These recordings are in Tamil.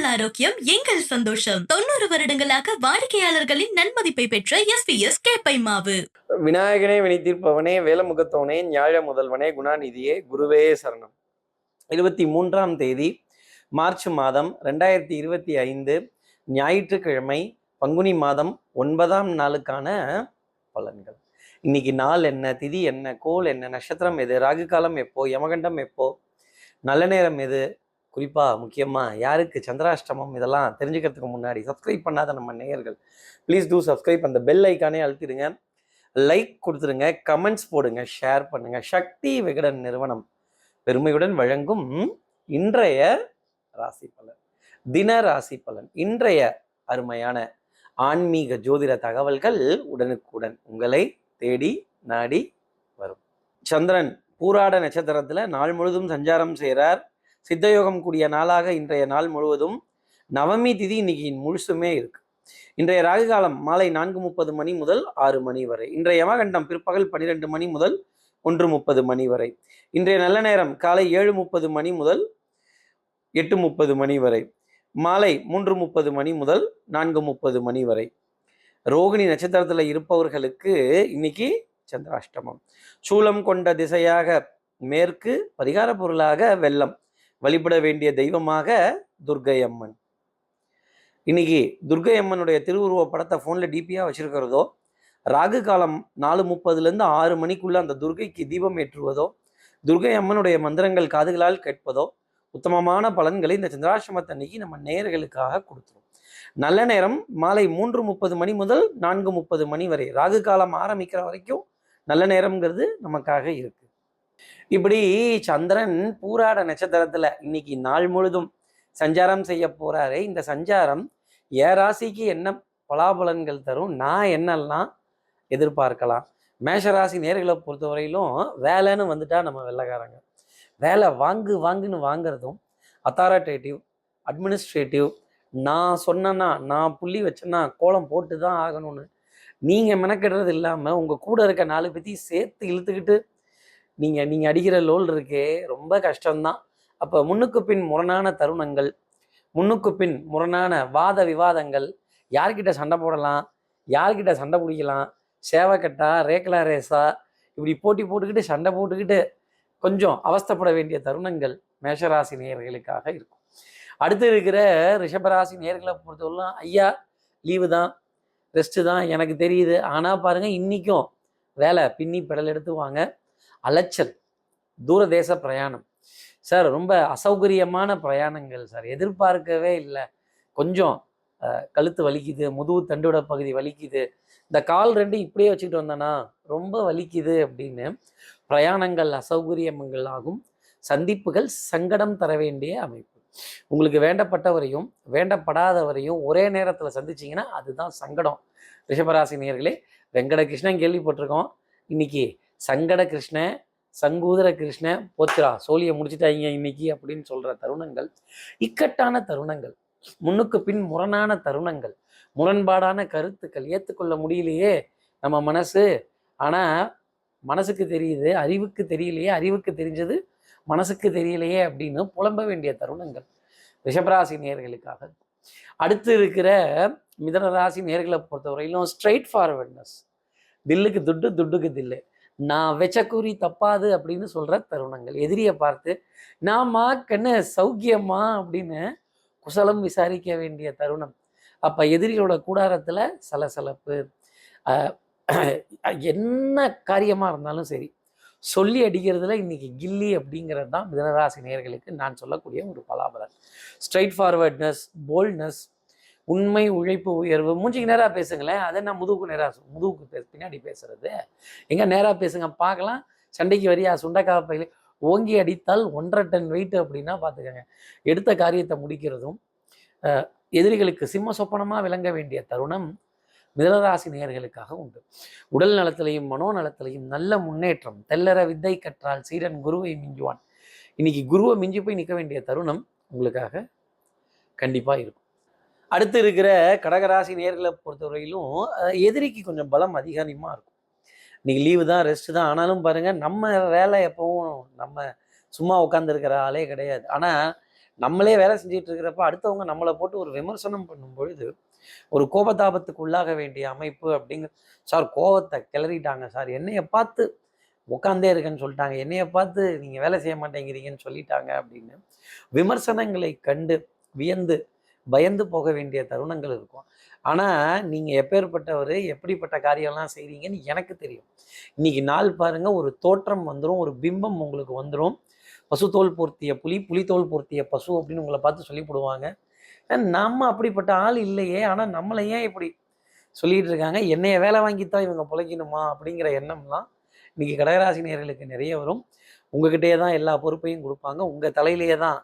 உங்கள் ஆரோக்கியம் எங்கள் சந்தோஷம். தொண்ணூறு வருடங்களாக வாடிக்கையாளர்களின் நன்மதிப்பை பெற்ற எஸ் பி எஸ் கேப்பை மாவு விநாயகனே வினைத்தீர்ப்பவனே வேலமுகத்தவனே ஞாழ முதல்வனே குணாநிதியே குருவே சரணம். இருபத்தி மூன்றாம் தேதி மார்ச் மாதம் ரெண்டாயிரத்தி இருபத்தி ஐந்து ஞாயிற்றுக்கிழமை பங்குனி மாதம் ஒன்பதாம் நாளுக்கான பலன்கள். இன்னைக்கு நாள் என்ன திதி என்ன கோல் என்ன நட்சத்திரம் எது ராகு காலம் எப்போ யமகண்டம் எப்போ நல்ல நேரம் எது குறிப்பாக முக்கியமாக யாருக்கு சந்திராஷ்டமம் இதெல்லாம் தெரிஞ்சுக்கிறதுக்கு முன்னாடி சப்ஸ்கிரைப் பண்ணாத நம்ம நேயர்கள் ப்ளீஸ் டூ சப்ஸ்கிரைப் அந்த பெல் ஐக்கானே அழுத்திடுங்க. லைக் கொடுத்துருங்க கமெண்ட்ஸ் போடுங்க ஷேர் பண்ணுங்க. சக்தி விகடன் நிறுவனம் பெருமையுடன் வழங்கும் இன்றைய ராசி பலன். தின ராசி பலன். இன்றைய அருமையான ஆன்மீக ஜோதிட தகவல்கள் உடனுக்குடன் உங்களை தேடி நாடி வரும். சந்திரன் பூராட நட்சத்திரத்தில் நாள் முழுதும் சஞ்சாரம் செய்கிறார் சித்தயோகம் கூடிய நாளாக இன்றைய நாள் முழுவதும் நவமி திதி இன்னைக்கு முழுசுமே இருக்கு. இன்றைய ராகு காலம் மாலை நான்கு முப்பது மணி முதல் ஆறு மணி வரை. இன்றைய யமகண்டம் பிற்பகல் பன்னிரெண்டு மணி முதல் ஒன்று முப்பது மணி வரை. இன்றைய நல்ல நேரம் காலை ஏழு முப்பது மணி முதல் எட்டு முப்பது மணி வரை. மாலை மூன்று முப்பது மணி முதல் நான்கு முப்பது மணி வரை. ரோகிணி நட்சத்திரத்தில் இருப்பவர்களுக்கு இன்னைக்கு சந்திராஷ்டமம். சூலம் கொண்ட திசையாக மேற்கு பரிகார பொருளாக வெள்ளம். வழிபட வேண்டிய தெய்வமாக துர்க்கை அம்மன் இன்னைக்கு துர்க்கை அம்மனுடைய திருவுருவ படத்தை ஃபோனில் டிபியாக வச்சுருக்கிறதோ ராகு காலம் நாலு முப்பதுலேருந்து ஆறு மணிக்குள்ளே அந்த துர்கைக்கு தீபம் ஏற்றுவதோ துர்க்கை அம்மனுடைய மந்திரங்கள் காதுகளால் கேட்பதோ உத்தமமான பலன்களை இந்த சந்திராசிரமத்தன்னைக்கு நம்ம நேயர்களுக்காக கொடுத்துரும். நல்ல நேரம் மாலை மூன்று முப்பது மணி முதல் நான்கு முப்பது மணி வரை. ராகு காலம் ஆரம்பிக்கிற வரைக்கும் நல்ல நேரம்ங்கிறது நமக்காக இருக்குது இப்படி சந்திரன் பூராட நட்சத்திரத்துல இன்னைக்கு நாள் முழுதும் சஞ்சாரம் செய்ய போறாரு. இந்த சஞ்சாரம் ஏ ராசிக்கு என்ன பலாபலன்கள் தரும் நான் என்னெல்லாம் எதிர்பார்க்கலாம்? மேஷராசி நேர்களை பொறுத்தவரையிலும் வேலைன்னு வந்துட்டா நம்ம வெள்ளக்காரங்க. வேலை வாங்கு வாங்குன்னு வாங்குறதும் அத்தாரிட்டேட்டிவ் அட்மினிஸ்ட்ரேட்டிவ் நான் சொன்னேன்னா நான் புள்ளி வச்சேன்னா கோலம் போட்டு தான் ஆகணும்னு. நீங்கள் மெனக்கெடுறது இல்லாமல் உங்கள் கூட இருக்க நாலு பேத்தையும் சேர்த்து இழுத்துக்கிட்டு நீங்கள் நீங்கள் அடிக்கிற லோல் இருக்கே ரொம்ப கஷ்டம்தான். அப்போ முன்னுக்கு பின் முரணான தருணங்கள் முன்னுக்கு பின் முரணான வாத விவாதங்கள் யார்கிட்ட சண்டை போடலாம் யார்கிட்ட சண்டை பிடிக்கலாம் சேவக்கட்டா ரேக்கலா ரேஸா இப்படி போட்டி போட்டுக்கிட்டு சண்டை போட்டுக்கிட்டு கொஞ்சம் அவஸ்தைப்பட வேண்டிய தருணங்கள் மேஷராசி நேயர்களுக்காக இருக்கும். அடுத்து இருக்கிற ரிஷபராசி நேர்களை பொறுத்தவரைலாம் ஐயா லீவு தான் ரெஸ்ட்டு தான் எனக்கு தெரியுது. ஆனால் பாருங்கள் இன்றைக்கும் வேலை பின்னி பெடல் எடுத்து வாங்க அலைச்சல் தூரதேச பிரயாணம். சார் ரொம்ப அசௌகரியமான பிரயாணங்கள் சார். எதிர்பார்க்கவே இல்லை. கொஞ்சம் கழுத்து வலிக்குது முதுகு தண்டுவிட பகுதி வலிக்குது. இந்த கால் ரெண்டு இப்படியே வச்சுக்கிட்டு வந்தேன்னா ரொம்ப வலிக்குது அப்படின்னு பிரயாணங்கள் அசௌகரியங்கள் ஆகும். சந்திப்புகள் சங்கடம் தர வேண்டிய அமைப்பு. உங்களுக்கு வேண்டப்பட்டவரையும் வேண்டப்படாதவரையும் ஒரே நேரத்தில் சந்திச்சீங்கன்னா அதுதான் சங்கடம். ரிஷபராசி நேர்களே கேள்விப்பட்டிருக்கோம். இன்னைக்கு சங்கட கிருஷ்ண சங்கூதர கிருஷ்ண போத்திரா சோழியை முடிச்சுட்டாங்க இன்னைக்கு அப்படின்னு சொல்ற தருணங்கள் இக்கட்டான தருணங்கள் முன்னுக்கு பின் முரணான தருணங்கள் முரண்பாடான கருத்துக்கள் ஏற்றுக்கொள்ள முடியலையே நம்ம மனசு. ஆனா மனசுக்கு தெரியுது அறிவுக்கு தெரியலையே அறிவுக்கு தெரிஞ்சது மனசுக்கு தெரியலையே அப்படின்னு புலம்ப வேண்டிய தருணங்கள் ரிஷபராசி நேர்களுக்காக. அடுத்து இருக்கிற மிதன ராசி நேர்களை பொறுத்தவரையிலும் ஸ்ட்ரைட் ஃபார்வர்ட்னஸ் தில்லுக்கு துட்டு துட்டுக்கு தில்லு. நான் வச்ச கூறி தப்பாது அப்படின்னு சொல்ற தருணங்கள். எதிரியை பார்த்து நாமா கண்ணு சௌக்கியமா அப்படின்னு குசலம் விசாரிக்க வேண்டிய தருணம். அப்ப எதிரிகளோட கூடாரத்துல சலசலப்பு. என்ன காரியமா இருந்தாலும் சரி சொல்லி அடிக்கிறதுல இன்னைக்கு கில்லி அப்படிங்கிறது தான் மிதனராசி நேர்களுக்கு நான் சொல்லக்கூடிய ஒரு பலாபலன். ஸ்ட்ரைட் ஃபார்வர்ட்னஸ் போல்ட்னஸ் உண்மை உழைப்பு உயர்வு. மூஞ்சிக்கு நேராக பேசுங்களேன். அதை நான் முதுகுக்கு நேராக முதுகுக்கு பேச பின்னாடி பேசுறது. எங்க நேராக பேசுங்க. பார்க்கலாம். சண்டைக்கு வரியா? சுண்டக்காய் பயில. ஓங்கி அடித்தால் ஒன்றரை டன் வெயிட் அப்படின்னா பார்த்துக்கோங்க. எடுத்த காரியத்தை முடிக்கிறதும் எதிரிகளுக்கு சிம்ம சொப்பனமாக விளங்க வேண்டிய தருணம் மிதனராசி நேயர்களுக்காக உண்டு. உடல் நலத்திலையும் மனோநலத்திலையும் நல்ல முன்னேற்றம். தெல்லற வித்தை கற்றால் சீரன் குருவை மிஞ்சுவான். இன்னைக்கு குருவை மிஞ்சி போய் நிற்க வேண்டிய தருணம் உங்களுக்காக கண்டிப்பாக இருக்கும். அடுத்து இருக்கிற கடகராசி நேர்களை பொறுத்தவரையிலும் எதிரிக்கு கொஞ்சம் பலம் அதிகாரியமாக இருக்கும். இன்னைக்கு லீவு தான் ரெஸ்ட் தான். ஆனாலும் பாருங்க நம்ம வேலை எப்பவும் நம்ம சும்மா உட்காந்துருக்கிற ஆளே கிடையாது. ஆனால் நம்மளே வேலை செஞ்சுட்டு இருக்கிறப்ப அடுத்தவங்க நம்மளை போட்டு ஒரு விமர்சனம் பண்ணும் பொழுது ஒரு கோபதாபத்துக்கு உள்ளாக வேண்டிய அமைப்பு அப்படிங்க சார் கோபத்தை கிளறிட்டாங்க சார். என்னைய பார்த்து உட்காந்தே இருக்கேன்னு சொல்லிட்டாங்க. என்னைய பார்த்து நீங்கள் வேலை செய்ய மாட்டேங்கிறீங்கன்னு சொல்லிட்டாங்க அப்படின்னு விமர்சனங்களை கண்டு வியந்து பயந்து போக வேண்டிய தருணங்கள் இருக்கும். ஆனால் நீங்கள் எப்பேற்பட்டவர் எப்படிப்பட்ட காரியம்லாம் செய்கிறீங்கன்னு எனக்கு தெரியும். இன்னைக்கு நாள் பாருங்கள் ஒரு தோற்றம் வந்துடும் ஒரு பிம்பம் உங்களுக்கு வந்துடும் பசுத்தோல் பொருத்திய புலி புலித்தோல் பொருத்திய பசு அப்படின்னு உங்களை பார்த்து சொல்லி போடுவாங்க. நம்ம அப்படிப்பட்ட ஆள் இல்லையே ஆனால் நம்மளை ஏன் இப்படி சொல்லிட்டு இருக்காங்க? என்னைய வேலை வாங்கித்தான் இவங்க பிழைக்கணுமா அப்படிங்கிற எண்ணம்லாம் இன்னைக்கு கடகராசி நேயர்களுக்கு நிறைய வரும். உங்ககிட்டயே தான் எல்லா பொறுப்பையும் கொடுப்பாங்க. உங்கள் தலையிலேயே தான்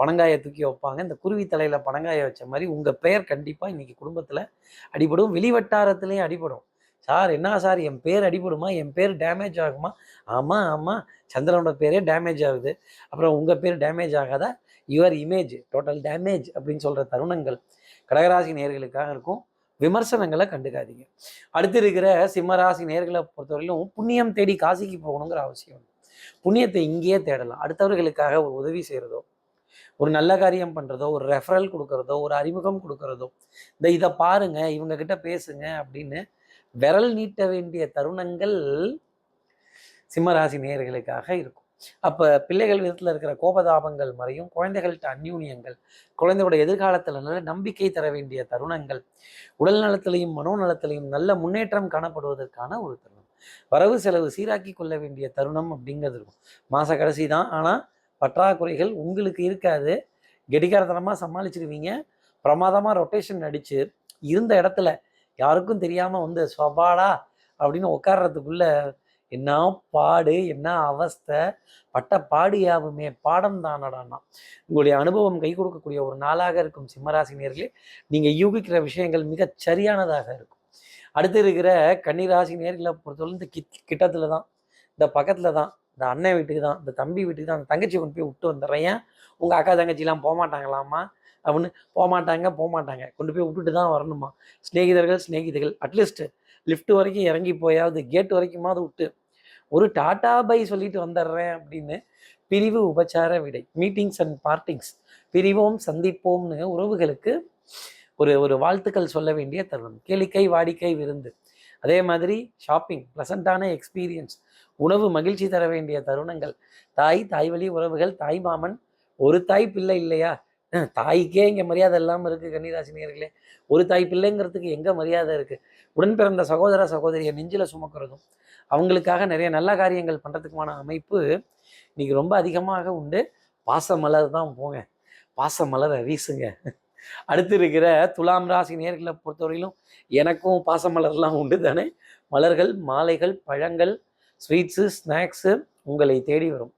பணங்காயை தூக்கி வைப்பாங்க. இந்த குருவி தலையில பணங்காயை வச்ச மாதிரி உங்க பெயர் கண்டிப்பா இன்னைக்கு குடும்பத்துல அடிபடும். வெளிவட்டாரத்திலையும் அடிபடும். சார் என்ன சார்? என் பேர் அடிபடுமா? என் பேர் டேமேஜ் ஆகுமா? ஆமா ஆமா. சந்திரனோட பேரே டேமேஜ் ஆகுது. அப்புறம் உங்க பேர் டேமேஜ் ஆகாதா? யுவர் இமேஜ் டோட்டல் டேமேஜ் அப்படின்னு சொல்ற தருணங்கள் கடகராசி நேர்களுக்காக இருக்கும். விமர்சனங்களை கண்டுக்காதீங்க. அடுத்து இருக்கிற சிம்மராசி நேர்களை பொறுத்தவரையிலும் புண்ணியம் தேடி காசிக்கு போகணுங்கிற அவசியம். புண்ணியத்தை இங்கேயே தேடலாம். அடுத்தவர்களுக்காக ஒரு உதவி செய்கிறதோ ஒரு நல்ல காரியம் பண்ணுறதோ ஒரு ரெஃபரல் கொடுக்குறதோ ஒரு அறிமுகம் கொடுக்குறதோ இந்த இதை பாருங்க இவங்க கிட்ட பேசுங்க அப்படின்னு விரல் நீட்ட வேண்டிய தருணங்கள் சிம்மராசி நேயர்களுக்காக இருக்கும். அப்போ பிள்ளைகள் விதத்தில் இருக்கிற கோபதாபங்கள் மறையும் குழந்தைகள்கிட்ட அந்யூன்யங்கள் குழந்தையோட எதிர்காலத்தில் நல்ல நம்பிக்கை தர வேண்டிய தருணங்கள் உடல் நலத்திலையும் மனோநலத்திலையும் நல்ல முன்னேற்றம் காணப்படுவதற்கான ஒரு தருணம். வரவு செலவு சீராக்கி கொள்ள வேண்டிய தருணம் அப்படிங்கிறது இருக்கும். மாத கடைசி தான் ஆனால் பற்றாக்குறைகள் உங்களுக்கு இருக்காது. கெடிகாரத்தனமாக சமாளிச்சிருவீங்க. பிரமாதமாக ரொட்டேஷன் அடித்து இருந்த இடத்துல யாருக்கும் தெரியாமல் வந்து ஸ்வபாடா அப்படின்னு உட்கார்றதுக்குள்ள என்ன பாடு என்ன அவஸ்தை பட்ட பாடு யாவுமே பாடம் தானடானா உங்களுடைய அனுபவம் கை கொடுக்கக்கூடிய ஒரு நாளாக இருக்கும் சிம்மராசினியர்களே நீங்கள் யூகிக்கிற விஷயங்கள் மிகச் சரியானதாக இருக்கும். அடுத்து இருக்கிற கன்னிராசி நேர்களை பொறுத்தவரை இந்த கிட் கிட்டத்தில் தான் இந்த பக்கத்தில் தான் இந்த அண்ணன் வீட்டுக்கு தான் இந்த தம்பி வீட்டுக்கு தான் அந்த தங்கச்சி கொண்டு போய் விட்டு வந்துடுறேன். ஏன்? உங்கள் அக்கா தங்கச்சிலாம் போகமாட்டாங்களாம்மா அப்படின்னு போக மாட்டாங்க கொண்டு போய் விட்டுட்டு தான் வரணுமா சிநேகிதர்கள் ஸ்நேகிதர்கள் அட்லீஸ்ட் லிஃப்ட் வரைக்கும் இறங்கி போயாவது கேட் வரைக்குமாவது விட்டு ஒரு டாட்டா பை சொல்லிட்டு வந்துடுறேன் அப்படின்னு பிரிவு உபச்சார விடை மீட்டிங்ஸ் அண்ட் பார்ட்டிங்ஸ் பிரிவோம் சந்திப்போம்னு உறவுகளுக்கு ஒரு ஒரு வாழ்த்துக்கள் சொல்ல வேண்டிய தருணம். கேளிக்கை வாடிக்கை விருந்து. அதே மாதிரி ஷாப்பிங் ப்ளசண்ட்டான எக்ஸ்பீரியன்ஸ் உணவு மகிழ்ச்சி தர வேண்டிய தருணங்கள். தாய் தாய் வழி உறவுகள் தாய் மாமன் ஒரு தாய் பிள்ளை இல்லையா? தாய்க்கே இங்கே மரியாதை இல்லாமல் இருக்குது கன்னிராசினியர்களே. ஒரு தாய் பிள்ளைங்கிறதுக்கு எங்கே மரியாதை இருக்குது உடன் பிறந்த சகோதர சகோதரியை நெஞ்சில் சுமக்கிறதும் அவங்களுக்காக நிறைய நல்ல காரியங்கள் பண்ணுறதுக்குமான அமைப்பு இன்னைக்கு ரொம்ப அதிகமாக உண்டு. பாச மலர் தான் போங்க. பாச மலரை வீசுங்க. அடுத்து இருக்கிற துலாம் ராசி நேர்களை பொறுத்தவரையிலும் எனக்கும் பாச மலர்லாம் உண்டு தானே மலர்கள் மாலைகள் பழங்கள் ஸ்வீட்ஸு ஸ்நாக்ஸு உங்களை தேடி வரும்.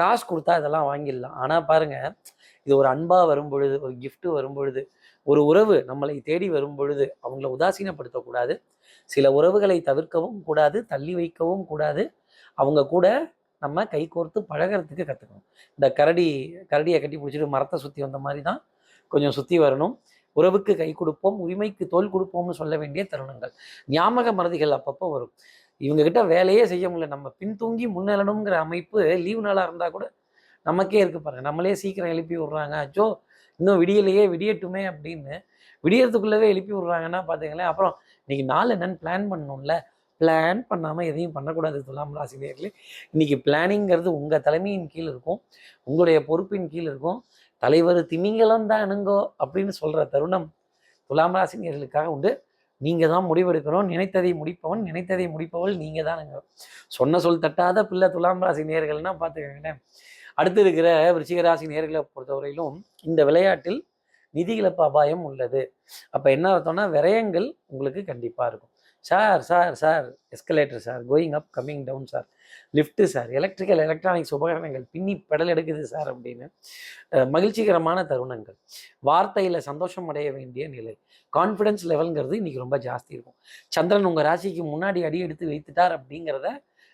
காசு கொடுத்தா இதெல்லாம் வாங்கிடலாம். ஆனால் பாருங்கள் இது ஒரு அன்பாக வரும் பொழுது ஒரு கிஃப்ட்டு வரும் பொழுது ஒரு உறவு நம்மளை தேடி வரும் பொழுது அவங்கள உதாசீனப்படுத்தக்கூடாது. சில உறவுகளை தவிர்க்கவும் கூடாது தள்ளி வைக்கவும் கூடாது. அவங்க கூட நம்ம கை கோர்த்து பழகிறதுக்கு கற்றுக்கணும் இந்த கரடி கரடியை கட்டி பிடிச்சிட்டு மரத்தை சுற்றி வந்த மாதிரி தான் கொஞ்சம் சுற்றி வரணும். உறவுக்கு கை கொடுப்போம் உரிமைக்கு தோல் கொடுப்போம்னு சொல்ல வேண்டிய தருணங்கள். ஞாபக மறதிகள் அப்பப்போ வரும். இவங்க கிட்ட வேலையே செய்ய முடியல. நம்ம பின்தூங்கி முன்னேறணுங்கிற அமைப்பு லீவு நாளாக இருந்தால் கூட நமக்கே இருக்கு பாருங்க. நம்மளே சீக்கிரம் எழுப்பி விட்றாங்க. அச்சோ இன்னும் விடியலையே விடியட்டுமே அப்படின்னு விடியறதுக்குள்ளவே எழுப்பி விட்றாங்கன்னா பார்த்தீங்களேன் அப்புறம் இன்னைக்கு நாள் என்னன்னு பிளான் பண்ணணும்ல. பிளான் பண்ணாமல் எதையும் பண்ணக்கூடாது துலாம் ராசினியர்களே இன்னைக்கு பிளானிங்கிறது உங்கள் தலைமையின் கீழ் இருக்கும். உங்களுடைய பொறுப்பின் கீழ் இருக்கும். தலைவர் திமிங்கலம் தானுங்கோ அப்படின்னு சொல்கிற தருணம் துலாம் ராசினியர்களுக்காக உண்டு. நீங்கள் தான் முடிவெடுக்கணும். நினைத்ததை முடிப்பவன் நினைத்ததை முடிப்பவள் நீங்கள் தானுங்க சொன்ன சொல் தட்டாத பிள்ளை துலாம் ராசி நேர்கள்னா பார்த்துக்கங்களேன் அடுத்து இருக்கிற விருச்சிக ராசி நேர்களை பொறுத்தவரையிலும் இந்த விளையாட்டில் நிதி இழப்பு அபாயம் உள்ளது. அப்போ என்ன அர்த்தம்னா விரயங்கள் உங்களுக்கு கண்டிப்பாக இருக்கும். Sir sir sir escalator sir going up coming down sir lift sir. Electrical electronics உபகரணங்கள் பின்னி பெடல் எடுக்குது சார் அப்படின்னு. மகிழ்ச்சிகரமான தருணங்கள். வார்த்தையில் சந்தோஷம் அடைய வேண்டிய நிலை. கான்ஃபிடன்ஸ் லெவல்ங்கிறது இன்னைக்கு ரொம்ப ஜாஸ்தி இருக்கும். சந்திரன் உங்கள் ராசிக்கு முன்னாடி அடி எடுத்து வைத்துட்டார் அப்படிங்கிறத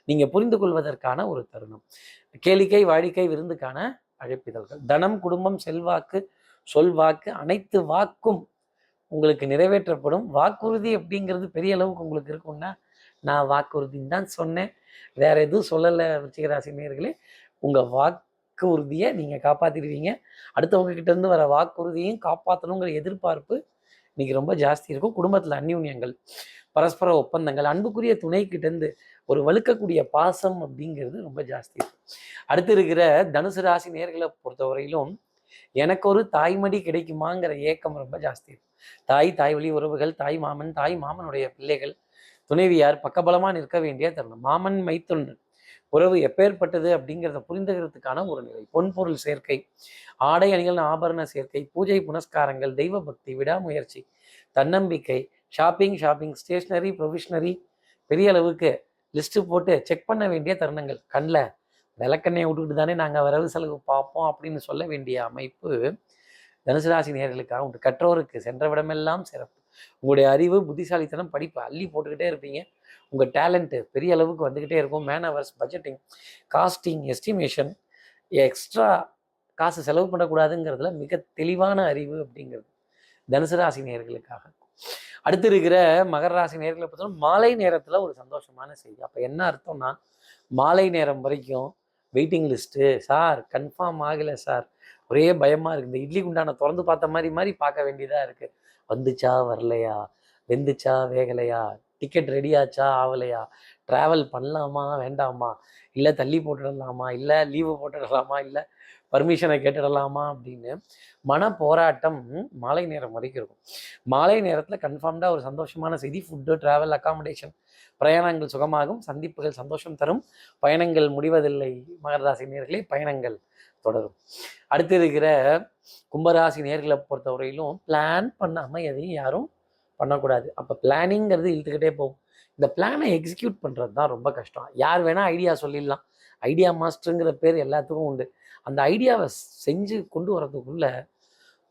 நீங்கள் புரிந்து கொள்வதற்கான ஒரு தருணம். கேளிக்கை வாடிக்கை விருந்துக்கான அழைப்பிதழ்கள். தனம் குடும்பம் செல்வாக்கு சொல்வாக்கு அனைத்து வாக்கும் உங்களுக்கு நிறைவேற்றப்படும். வாக்குறுதி அப்படிங்கிறது பெரிய அளவுக்கு உங்களுக்கு இருக்கும்னா நான் வாக்குறுதின்னு தான் சொன்னேன். வேற எதுவும் சொல்லலை ருச்சிகராசி நேர்களே உங்கள் வாக்கு உறுதியை நீங்கள் காப்பாற்றிடுவீங்க அடுத்தவங்க கிட்டேருந்து வர வாக்குறுதியையும் காப்பாற்றணுங்கிற எதிர்பார்ப்பு இன்னைக்கு ரொம்ப ஜாஸ்தி இருக்கும். குடும்பத்தில் அந்யூன்யங்கள் பரஸ்பர ஒப்பந்தங்கள் அன்புக்குரிய துணை ஒரு வலுக்கக்கூடிய பாசம் அப்படிங்கிறது ரொம்ப ஜாஸ்தி இருக்கும். அடுத்து இருக்கிற தனுசு ராசி நேர்களை பொறுத்தவரையிலும் எனக்கு ஒரு தாய்மடி கிடைக்குமாங்கிற ஏக்கம் ரொம்ப ஜாஸ்தி இருக்கும். தாய் தாய் வழி உறவுகள் தாய் மாமன் தாய் மாமனுடைய பிள்ளைகள் துணைவியார் பக்கபலமாக நிற்க வேண்டிய தருணம். மாமன் மைத்துன் உறவு எப்பேற்பட்டது அப்படிங்கிறத புரிந்துகிறதுக்கான ஒரு நிலை. பொன்பொருள் சேர்க்கை. ஆடை அணிகள் ஆபரண சேர்க்கை. பூஜை புனஸ்காரங்கள். தெய்வ பக்தி விடாமுயற்சி. தன்னம்பிக்கை. Shopping shopping. Stationery provisionary. பெரிய அளவுக்கு லிஸ்ட்டு போட்டு செக் பண்ண வேண்டிய தருணங்கள். கண்ணில் விளக்கெண்ணெயை விட்டுக்கிட்டு தானே நாங்கள் வரவு செலவு பார்ப்போம் அப்படின்னு சொல்ல வேண்டிய அமைப்பு தனுசு ராசி நேர்களுக்காக உண்டு. கற்றோருக்கு சென்ற விடமெல்லாம் சிறப்பு. உங்களுடைய அறிவு புத்திசாலித்தனம் படிப்பு அள்ளி போட்டுக்கிட்டே இருப்பீங்க. உங்கள் டேலண்ட்டு பெரிய அளவுக்கு வந்துக்கிட்டே இருக்கும். Man hours budgeting costing estimation extra காசு செலவு பண்ணக்கூடாதுங்கிறதுல மிக தெளிவான அறிவு அப்படிங்கிறது. தனுசு ராசி நேர்களுக்காக. அடுத்து இருக்கிற மகர ராசி நேர்களை பொறுத்தவரை மாலை நேரத்தில் ஒரு சந்தோஷமான செய்தி. அப்போ என்ன அர்த்தம்னா மாலை நேரம் வரைக்கும் வெயிட்டிங் லிஸ்ட்டு சார் கன்ஃபார்ம் ஆகலை சார். ஒரே பயமாக இருக்குது இந்த இட்லி குண்டான திறந்து பார்த்த மாதிரி மாதிரி பார்க்க வேண்டியதாக இருக்குது வந்துச்சா வரலையா? வெந்துச்சா வேகலையா? டிக்கெட் ரெடியாச்சா ஆகலையா ட்ராவல் பண்ணலாமா? வேண்டாமா? இல்லை தள்ளி போட்டுடலாமா? இல்லை லீவு போட்டுடலாமா? இல்லை பர்மிஷனை கேட்டுடலாமா? அப்படின்னு மன போராட்டம் மாலை நேரம் வரைக்கும் இருக்கும். மாலை நேரத்தில் கன்ஃபார்ம்டாக ஒரு சந்தோஷமான செய்தி ஃபுட்டு ட்ராவல் அக்காமடேஷன் பிரயாணங்கள் சுகமாகும் சந்திப்புகள் சந்தோஷம் தரும். பயணங்கள் முடிவதில்லை. மகராசி நேர்களே பயணங்கள் தொடரும். அடுத்து இருக்கிற கும்பராசி நேர்களை பொறுத்தவரையிலும் பிளான் பண்ணாமல் எதையும் யாரும் பண்ணக்கூடாது. அப்போ பிளானிங்கிறது இழுத்துக்கிட்டே போகும். இந்த பிளானை எக்ஸிக்யூட் பண்ணுறது தான் ரொம்ப கஷ்டம். யார் வேணால் ஐடியா சொல்லிடலாம். ஐடியா மாஸ்டருங்கிற பேர் எல்லாத்துக்கும் உண்டு. அந்த ஐடியாவை செஞ்சு கொண்டு வரதுக்குள்ள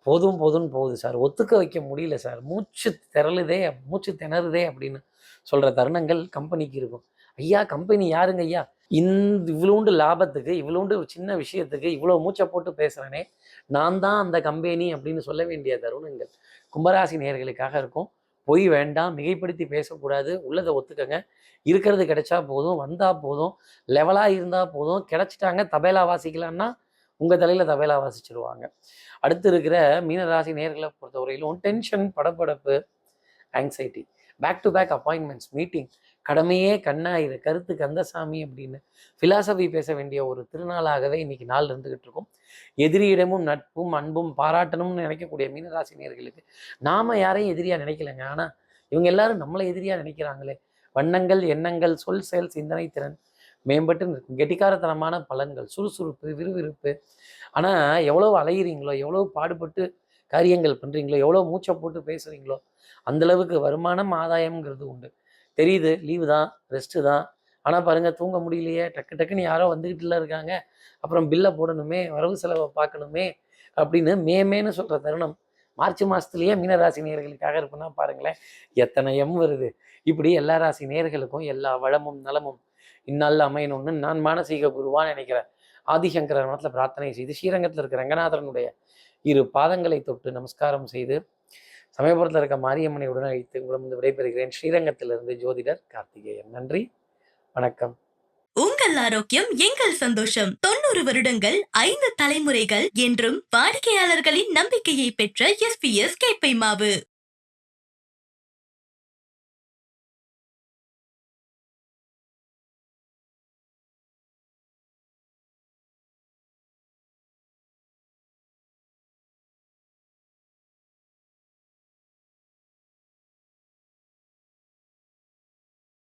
போதும் போதும்னு போகுது சார். ஒத்துக்க வைக்க முடியல சார். மூச்சு திரளுதே மூச்சு திணறுதே அப்படின்னு சொல்கிற தருணங்கள் கம்பெனிக்கு இருக்கும். ஐயா கம்பெனி யாருங்க ஐயா? இந்த இவ்வளோண்டு லாபத்துக்கு இவ்வளோண்டு ஒரு சின்ன விஷயத்துக்கு இவ்வளோ மூச்சை போட்டு பேசுகிறேனே நான் தான் அந்த கம்பெனி அப்படின்னு சொல்ல வேண்டிய தருணங்கள். கும்பராசி நேர்களுக்காக இருக்கும். பொய் வேண்டாம் மிகைப்படுத்தி பேசக்கூடாது. உள்ளதை ஒத்துக்கங்க. இருக்கிறது கிடைச்சா போதும் வந்தால் போதும். லெவலாக இருந்தால் போதும். கிடைச்சிட்டாங்க தபேலா வாசிக்கலான்னா உங்கள் தலையில் தபேலா வாசிச்சிருவாங்க. அடுத்து இருக்கிற மீனராசி நேர்களை பொறுத்தவரையிலும் டென்ஷன் படபடப்பு anxiety back to back appointments meeting கடமையே கண்ணாயிரு கருத்து கந்தசாமி அப்படின்னு ஃபிலாசபி பேச வேண்டிய ஒரு திருநாளாகவே இன்னைக்கு நாள் இருந்துகிட்டு இருக்கும். எதிரியிடமும் நட்பும் அன்பும் பாராட்டணும்னு நினைக்கக்கூடிய மீனராசினியர்களுக்கு நாம யாரையும் எதிரியா நினைக்கலங்க. ஆனா இவங்க எல்லாரும் நம்மளை எதிரியா நினைக்கிறாங்களே. வண்ணங்கள் எண்ணங்கள் சொல் செயல் சிந்தனை திறன் மேம்பட்டு இருக்கும் கெட்டிக்காரத்தனமான பலன்கள் சுறுசுறுப்பு விறுவிறுப்பு. ஆனா எவ்வளவு அலையிறீங்களோ எவ்வளவு பாடுபட்டு காரியங்கள் பண்றீங்களோ எவ்வளவு மூச்சை போட்டு பேசுறீங்களோ அந்தளவுக்கு வருமானம் ஆதாயம்ங்கிறது உண்டு. தெரியுது லீவு தான் ரெஸ்ட்டு தான். ஆனால் பாருங்க தூங்க முடியலையே டக்கு டக்குன்னு யாரோ வந்துக்கிட்டுல இருக்காங்க. அப்புறம் பில்லை போடணுமே வரவு செலவை பார்க்கணுமே அப்படின்னு மேமேன்னு சொல்கிற தருணம் மார்ச் மாதத்துலேயே மீனராசி நேர்களுக்காக இருக்குன்னா பாருங்களேன் எத்தனை எம் வருது. இப்படி எல்லா ராசி நேர்களுக்கும் எல்லா வளமும் நலமும் இந்நாளில் அமையணும்னு நான் மானசீக குருவான்னு நினைக்கிறேன். ஆதிசங்கர மனத்தில் பிரார்த்தனை செய்து ஸ்ரீரங்கத்தில் இருக்கிற ரங்கநாதரனுடைய இரு பாதங்களை தொட்டு நமஸ்காரம் செய்து சமயபுரத்தில் இருக்க மாரியம்மனை உடன் அழைத்து உடம்பு விடைபெறுகிறேன். ஸ்ரீரங்கத்திலிருந்து ஜோதிடர் கார்த்திகேயன். நன்றி. வணக்கம். உங்கள் ஆரோக்கியம் எங்கள் சந்தோஷம். தொண்ணூறு வருடங்கள் ஐந்து தலைமுறைகள் என்றும் வாடிக்கையாளர்களின் நம்பிக்கையை பெற்ற எஸ் பி எஸ் கேப்பை மாவு.